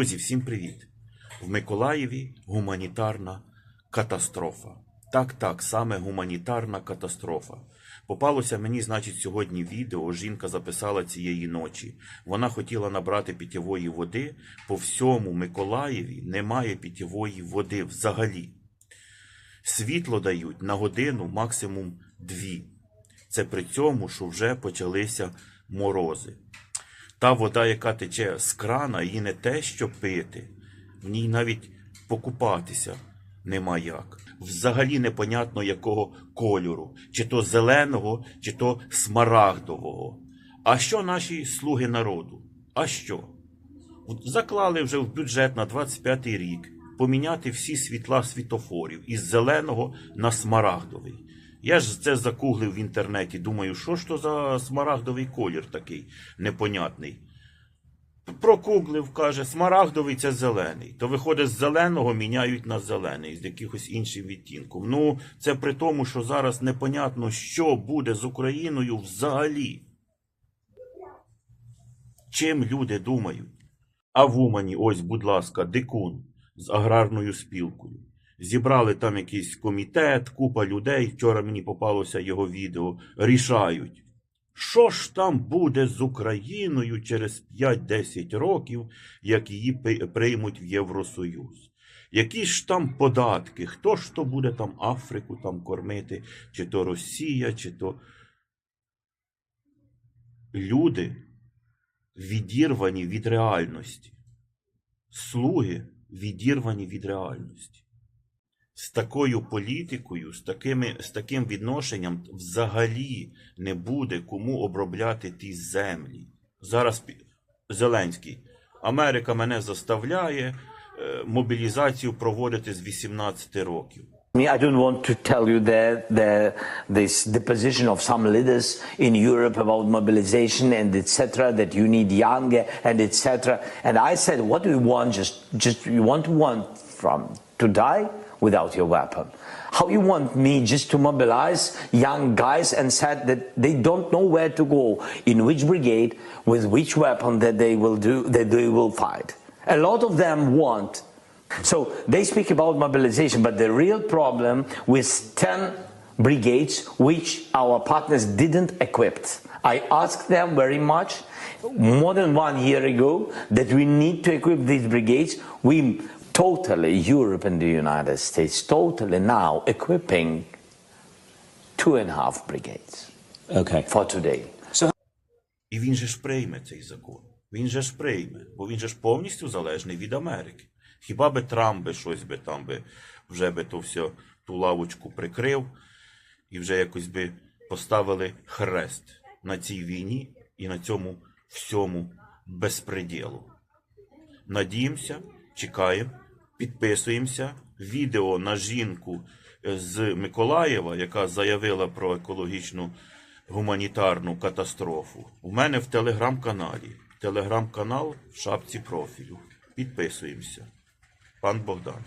Друзі, всім привіт! В Миколаєві гуманітарна катастрофа. Так, так, саме гуманітарна катастрофа. Попалося мені, значить, сьогодні відео. Жінка записала цієї ночі. Вона хотіла набрати питьової води. По всьому Миколаєві немає питьової води взагалі. Світло дають на годину максимум дві. Це при цьому, що вже почалися морози. Та вода, яка тече з крана, її не те, що пити, в ній навіть покупатися нема як. Взагалі непонятно якого кольору, чи то зеленого, чи то смарагдового. А що наші слуги народу? А що? Заклали вже в бюджет на 25 рік поміняти всі світла світофорів із зеленого на смарагдовий. Я ж це загуглив в інтернеті. Думаю, що ж то за смарагдовий колір такий непонятний. Прокуглив, каже, смарагдовий це зелений. То виходить, з зеленого міняють на зелений, з якихось іншим відтінком. Ну, це при тому, що зараз непонятно, що буде з Україною взагалі. Чим люди думають? А в Умані, ось, будь ласка, дикун з аграрною спілкою. Зібрали там якийсь комітет, купа людей. Вчора мені попалося його відео. Рішають, що ж там буде з Україною через 5-10 років, як її приймуть в Євросоюз. Які ж там податки? Хто ж то буде там Африку там кормити, чи то Росія, чи то люди відірвані від реальності. Слуги відірвані від реальності. З такою політикою, з, такими, з таким відношенням взагалі не буде кому обробляти ті землі. Зараз Зеленський. Америка мене заставляє е, мобілізацію проводити з 18 років. I don't want to tell you that the, this, the position of some leaders in Europe about mobilization and etc. That you need younger and etc. And I said, what do you want? Just, just you want want from to die without your weapon? How you want me just to mobilize young guys and said that they don't know where to go, in which brigade, with which weapon that they will do, that they will fight. A lot of them want so they speak about mobilization, but the real problem with 10 brigades which our partners didn't equip. I asked them very much more than one year ago that we need to equip these brigades. We totally, Europe and the United States, totally now equipping two and a half brigades Okay. for today. І він же ж прийме цей закон. Він же ж прийме, бо він же ж повністю залежний від Америки. Хіба би Трамп би щось би там би вже би то все ту лавочку прикрив і вже якось би поставили хрест на цій війні і на цьому всьому безпреділу. Надіємося, чекаємо, підписуємося. Відео на жінку е, з Миколаєва, яка заявила про екологічну гуманітарну катастрофу. У мене в телеграм-каналі. Телеграм-канал в шапці профілю. Підписуємося. Пан Богдан.